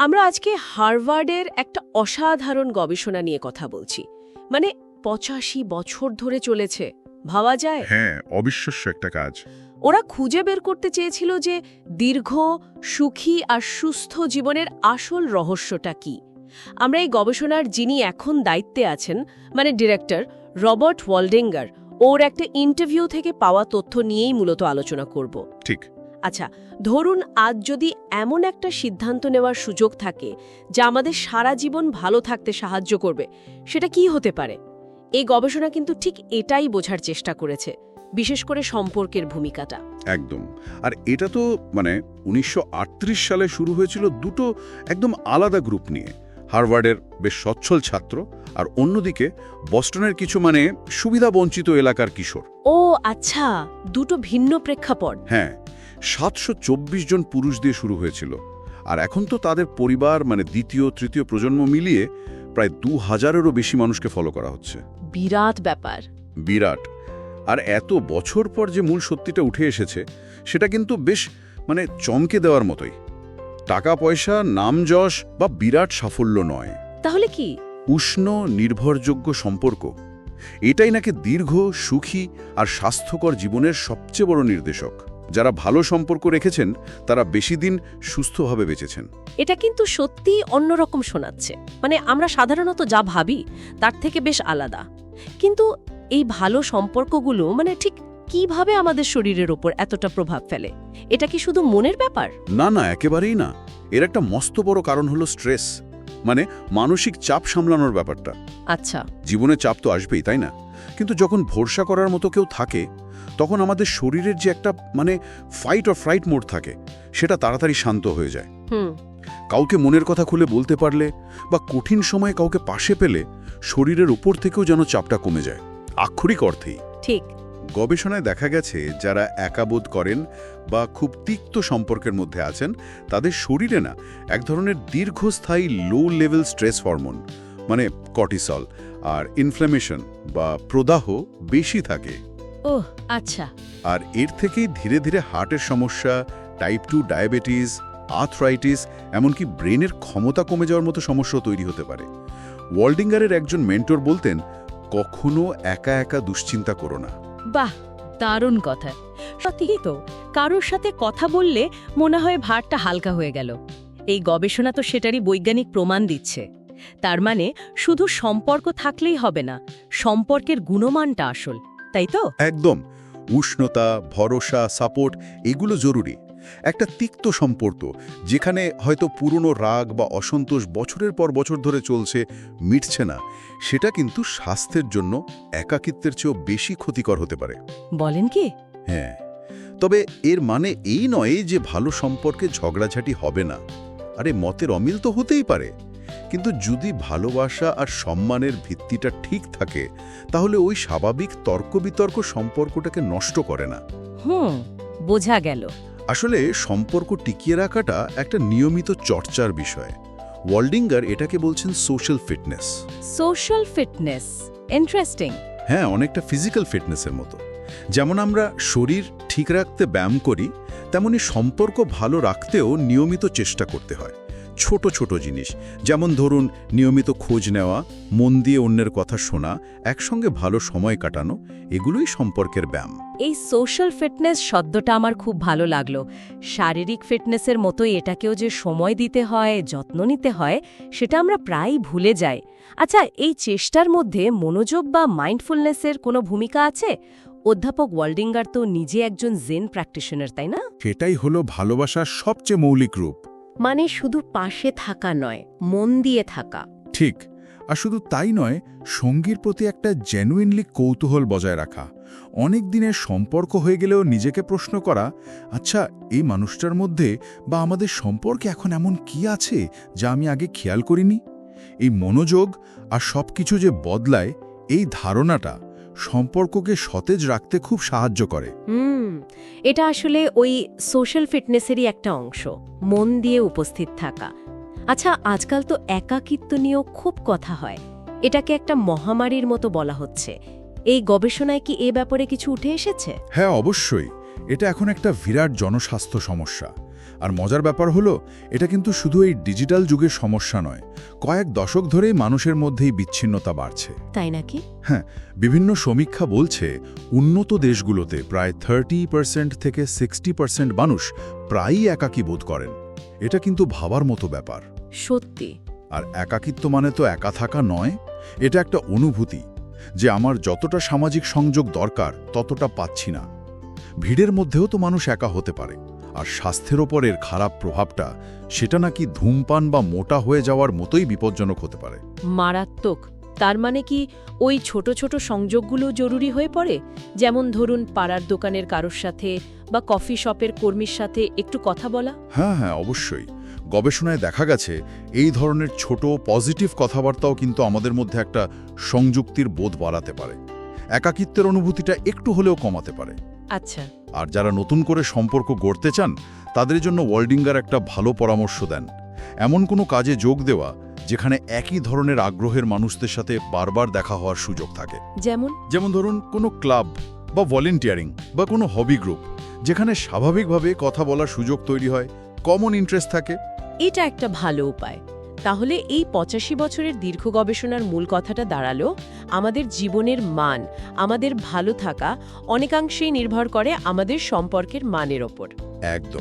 আমরা আজকে হার্ভার্ডের একটা অসাধারণ গবেষণা নিয়ে কথা বলছি। মানে পঁচাশি বছর ধরে চলেছে ভাবা যায়? হ্যাঁ অবিশ্বাস্য একটা কাজ। ওরা খুঁজে বের করতে চেয়েছিল যে দীর্ঘ সুখী আর সুস্থ জীবনের আসল রহস্যটা কি। আমরা এই গবেষণার যিনি এখন দায়িত্বে আছেন মানে ডিরেক্টর রবার্ট ওয়ালডেঙ্গার ওর একটা ইন্টারভিউ থেকে পাওয়া তথ্য নিয়েই মূলত আলোচনা করব। ঠিক। আচ্ছা ধরুন আজ যদি এমন একটা সিদ্ধান্ত নেওয়ার সুযোগ থাকে যা আমাদের সারা জীবন ভালো থাকতে সাহায্য করবে সেটা কি হতে পারে? এই গবেষণা কিন্তু ঠিক এটাই বোঝার চেষ্টা করেছে বিশেষ করে সম্পর্কের ভূমিকাটা। একদম। আর এটা তো মানে উনিশশো আটত্রিশ সালে শুরু হয়েছিল দুটো একদম আলাদা গ্রুপ নিয়ে। হার্ভার্ডের বেশ সচ্ছল ছাত্র আর অন্যদিকে বস্টনের কিছু মানে সুবিধা বঞ্চিত এলাকার কিশোর। ও আচ্ছা দুটো ভিন্ন প্রেক্ষাপট। হ্যাঁ সাতশো চব্বিশ জন পুরুষ দিয়ে শুরু হয়েছিল। আর এখন তো তাদের পরিবার মানে দ্বিতীয় তৃতীয় প্রজন্ম মিলিয়ে প্রায় দু হাজারেরও বেশি মানুষকে ফলো করা হচ্ছে। বিরাট ব্যাপার। বিরাট। আর এত বছর পর যে মূল সত্যিটা উঠে এসেছে সেটা কিন্তু বেশ মানে চমকে দেওয়ার মতোই। টাকা পয়সা নাম যশ বা বিরাট সাফল্য নয়। তাহলে কি? উষ্ণ নির্ভরযোগ্য সম্পর্ক এটাই নাকি দীর্ঘ সুখী আর স্বাস্থ্যকর জীবনের সবচেয়ে বড় নির্দেশক। যারা ভালো সম্পর্ক রেখেছেন তারা বেশি দিন সুস্থভাবে বেঁচেছেন। এটা কিন্তু সত্যি অন্যরকম শোনাচ্ছে। মানে আমরা সাধারণত যা ভাবি তার থেকে বেশ আলাদা। কিন্তু এই ভালো সম্পর্কগুলো মানে ঠিক কীভাবে আমাদের শরীরের ওপর এতটা প্রভাব ফেলে? এটা কি শুধু মনের ব্যাপার? না না একেবারেই না। এর একটা মস্ত বড় কারণ হলো স্ট্রেস। মানে মানসিক চাপ সামলানোর ব্যাপারটা। আচ্ছা। জীবনে চাপ তো আসবেই তাই না? কিন্তু যখন ভরসা করার মতো কেউ থাকে তখন আমাদের শরীরের যে একটা মানে ফাইট অর ফ্রাইট মোড থাকে সেটা তাড়াতাড়ি শান্ত হয়ে যায়। কাউকে মনের কথা খুলে বলতে পারলে বা কঠিন সময়ে কাউকে পাশে পেলে শরীরের উপর থেকেও যেন চাপটা কমে যায়। আক্ষরিক অর্থেই। ঠিক। গবেষণায় দেখা গেছে যারা একাবোধ করেন বা খুব তিক্ত সম্পর্কের মধ্যে আছেন তাদের শরীরে না এক ধরনের দীর্ঘস্থায়ী লো লেভেল স্ট্রেস হরমোন মানে কটিসল আর ইনফ্ল্যামেশন বা প্রদাহ বেশি থাকে। ওহ আচ্ছা। আর এর থেকেই ধীরে ধীরে হার্টের সমস্যা টাইপ টু ডায়াবেটিস আর্থরাইটিস এমনকি ব্রেনের ক্ষমতা কমে যাওয়ার মতো সমস্যাও তৈরি হতে পারে। ওয়ার্ল্ডিঙ্গারের একজন মেন্টর বলতেন কখনো একা একা দুশ্চিন্তা করো না। বাহ দারুণ কথা। সত্যি তো কারোর সাথে কথা বললে মনে হয় ভারটা হালকা হয়ে গেল। এই গবেষণা তো সেটারই বৈজ্ঞানিক প্রমাণ দিচ্ছে। তার মানে শুধু সম্পর্ক থাকলেই হবে না সম্পর্কের গুণমানটা আসল। তাই তো? একদম। উষ্ণতা ভরসা সাপোর্ট এগুলো জরুরি। একটা তিক্ত সম্পর্ক যেখানে হয়তো পুরনো রাগ বা অসন্তোষ বছরের পর বছর ধরে চলছে মিটছে না। সেটা কিন্তু স্বাস্থ্যের জন্য একাকিত্বের চেয়েও বেশি ক্ষতিকর হতে পারে। বলেন কি? হ্যাঁ। তবে এর মানে এই নয় যে ভালো সম্পর্কে ঝগড়াঝাটি হবে না। আরে মতের অমিল তো হতেই পারে। কিন্তু যদি ভালোবাসা আর সম্মানের ভিত্তিটা ঠিক থাকে তাহলে ওই স্বাভাবিক তর্ক বিতর্ক সম্পর্কটাকে নষ্ট করে না। হুম বোঝা গেল। আসলে সম্পর্ক টিকিয়ে রাখাটা একটা নিয়মিত চর্চার বিষয়। ওয়ার্ল্ডিঙ্গার এটাকে বলছেন social fitness social fitness interesting হ্যাঁ অনেকটা ফিজিক্যাল ফিটনেসের মতো। যেমন আমরা শরীর ঠিক রাখতে ব্যায়াম করি তেমনি সম্পর্ক ভালো রাখতেও নিয়মিত চেষ্টা করতে হয়। ছোট ছোট জিনিস। যেমন ধরুন নিয়মিত খোঁজ নেওয়া মন দিয়ে অন্যের কথা শোনা একসঙ্গে ভালো সময় কাটানো এগুলোই সম্পর্কের ব্যায়াম। এই সোশ্যাল ফিটনেস শব্দটা আমার খুব ভালো লাগল। শারীরিক ফিটনেসের মতোই এটাকেও যে সময় দিতে হয় যত্ন নিতে হয় সেটা আমরা প্রায়ই ভুলে যাই। আচ্ছা এই চেষ্টার মধ্যে মনোযোগ বা মাইন্ডফুলনেসের কোনো ভূমিকা আছে? অধ্যাপক ওয়ার্ল্ডিঙ্গার তো নিজে একজন জেন প্র্যাকটিশনার তাই না? সেটাই হলো ভালোবাসার সবচেয়ে মৌলিক রূপ। মানে শুধু পাশে থাকা নয়, মন দিয়ে থাকা। ঠিক, আর শুধু তাই নয়, সঙ্গীর প্রতি একটা জেনুইনলি কৌতূহল বজায় রাখা। অনেক দিনের সম্পর্ক হয়ে গেলেও নিজেকে প্রশ্ন করা আচ্ছা এই মানুষটার মধ্যে বা আমাদের সম্পর্কে এখন এমন কি আছে যা আমি আগে খেয়াল করিনি? এই মনোযোগ আর সব কিছু যে বদলায়, এই ধারণাটা সম্পর্ককে সতেজ রাখতে খুব সাহায্য করে। হুম এটা আসলে ওই সোশ্যাল ফিটনেসেরই একটা অংশ মন দিয়ে উপস্থিত থাকা। আচ্ছা আজকাল তো একাকিত্ব নিয়েও খুব কথা হয়। এটাকে একটা মহামারীর মতো বলা হচ্ছে। এই গবেষণায় কি এ ব্যাপারে কিছু উঠে এসেছে? হ্যাঁ অবশ্যই। এটা এখন একটা বিরাট জনস্বাস্থ্য সমস্যা। আর মজার ব্যাপার হলো এটা কিন্তু শুধু এই ডিজিটাল যুগের সমস্যা নয় কয়েক দশক ধরেই মানুষের মধ্যেই বিচ্ছিন্নতা বাড়ছে। তাই নাকি? হ্যাঁ বিভিন্ন সমীক্ষা বলছে উন্নত দেশগুলোতে প্রায় থার্টি পার্সেন্ট থেকে সিক্সটি পার্সেন্ট মানুষ প্রায়ই একাকী বোধ করেন। এটা কিন্তু ভাবার মতো ব্যাপার। সত্যি? আর একাকিত্ব মানে তো একা থাকা নয় এটা একটা অনুভূতি যে আমার যতটা সামাজিক সংযোগ দরকার ততটা পাচ্ছি না। ভিড়ের মধ্যেও তো মানুষ একা হতে পারে। আর স্বাস্থ্যের ওপর এর খারাপ প্রভাবটা সেটা নাকি ধূমপান বা মোটা হয়ে যাওয়ার মতোই বিপজ্জনক হতে পারে। মারাত্মক। তার মানে কি ওই ছোট ছোট সংযোগগুলো জরুরি হয়ে পড়ে? যেমন ধরুন পাড়ার দোকানের কারোর সাথে বা কফি শপের কর্মীর সাথে একটু কথা বলা? হ্যাঁ হ্যাঁ অবশ্যই। গবেষণায় দেখা গেছে এই ধরনের ছোট পজিটিভ কথাবার্তাও কিন্তু আমাদের মধ্যে একটা সংযুক্তির বোধ বাড়াতে পারে। একাকিত্বের অনুভূতিটা একটু হলেও কমাতে পারে। আচ্ছা। আর যারা নতুন করে সম্পর্ক গড়তে চান তাদের জন্য ওয়ার্ল্ডিঙ্গার একটা ভালো পরামর্শ দেন। এমন কোনো কাজে যোগ দেওয়া যেখানে একই ধরনের আগ্রহের মানুষদের সাথে বারবার দেখা হওয়ার সুযোগ থাকে। যেমন? যেমন ধরুন কোনো ক্লাব বা ভলেন্টিয়ারিং বা কোনো হবি গ্রুপ যেখানে স্বাভাবিকভাবে কথা বলার সুযোগ তৈরি হয় কমন ইন্টারেস্ট থাকে। এটা একটা ভালো উপায়। তাহলে এই পঁচাশি বছরের দীর্ঘ গবেষণার মূল কথাটা দাঁড়াল আমাদের জীবনের মান আমাদের ভালো থাকা অনেকাংশেই নির্ভর করে আমাদের সম্পর্কের মানের ওপর। একদম।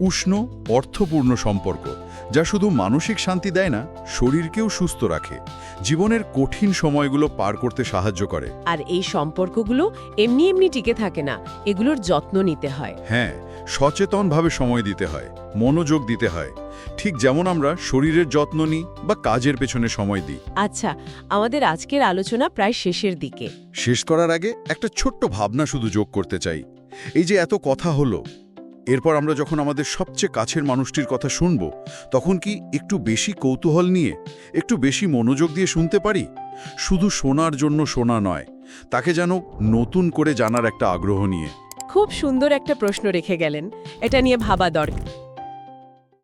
উষ্ণ অর্থপূর্ণ সম্পর্ক যা শুধু মানসিক শান্তি দেয় না শরীরকেও সুস্থ রাখে। জীবনের কঠিন সময়গুলো পার করতে সাহায্য করে। আর এই সম্পর্কগুলো এমনি এমনি টিকে থাকে না এগুলোর যত্ন নিতে হয়। হ্যাঁ সচেতনভাবে সময় দিতে হয় মনোযোগ দিতে হয়। ঠিক যেমন আমরা শরীরের যত্ন নিই বা কাজের পেছনে সময় দিই। আচ্ছা আমাদের আজকের আলোচনা প্রায় শেষের দিকে। শেষ করার আগে একটা ছোট্ট ভাবনা শুধু যোগ করতে চাই। এই যে এত কথা হলো এরপর আমরা যখন আমাদের সবচেয়ে কাছের মানুষটির কথা শুনব তখন কি একটু বেশি কৌতূহল নিয়ে একটু বেশি মনোযোগ দিয়ে শুনতে পারি? শুধু শোনার জন্য শোনা নয় তাকে যেন নতুন করে জানার একটা আগ্রহ নিয়ে। খুব সুন্দর একটা প্রশ্ন রেখে গেলেন। এটা নিয়ে ভাবা দরকার।